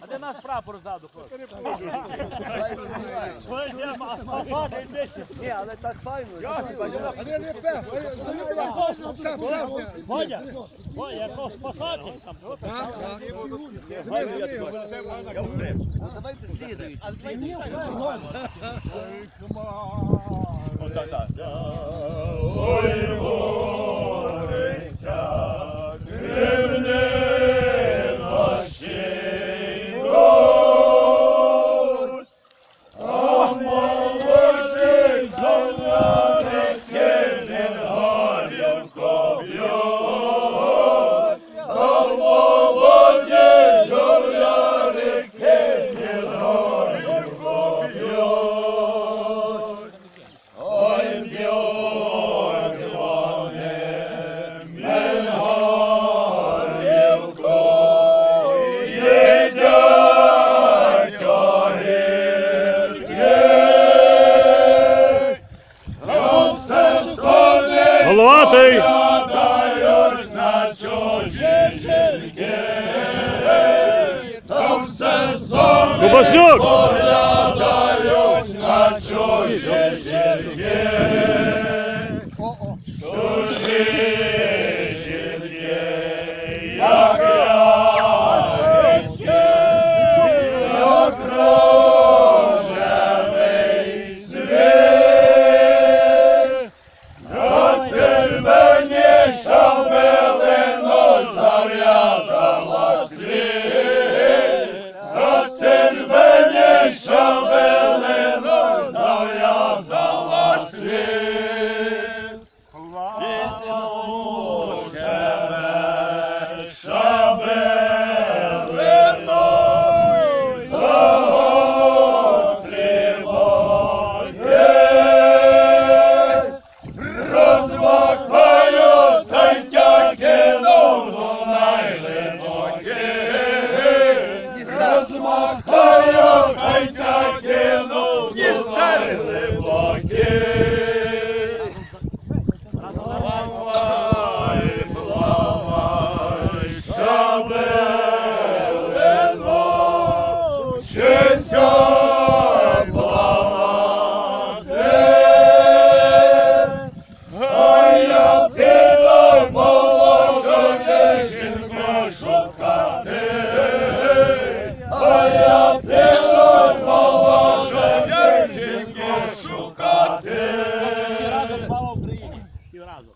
А де наш прапор ззаду, хлопці? Ні, але так файно. Водя, Водя, якого спасати там. Ну, Давайте слідують. Головатий! Кубаснюк! Amen.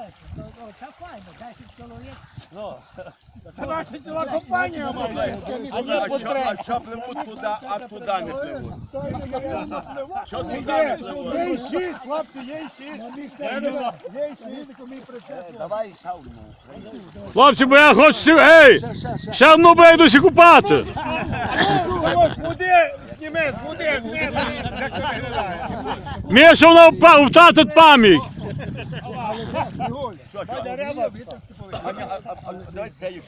разом. Чотири. Слава Україні! Молодці! Ну, Наша ціла компанія має. а ні, по три. А що пливуть туди, а туди не пливуть? Що туди не Є, пливуть? є й шість, хлопці, є й шість. Є й шість. Давай шаулю. Хлопці, бо я хочу сі... Ей! Ще одну бейдусі купати! Ось, води, зніми, з води, ні, як це виглядає. Міша вона впа- втратить пам'ять! Що, що? А, а, а, Давайте це їх.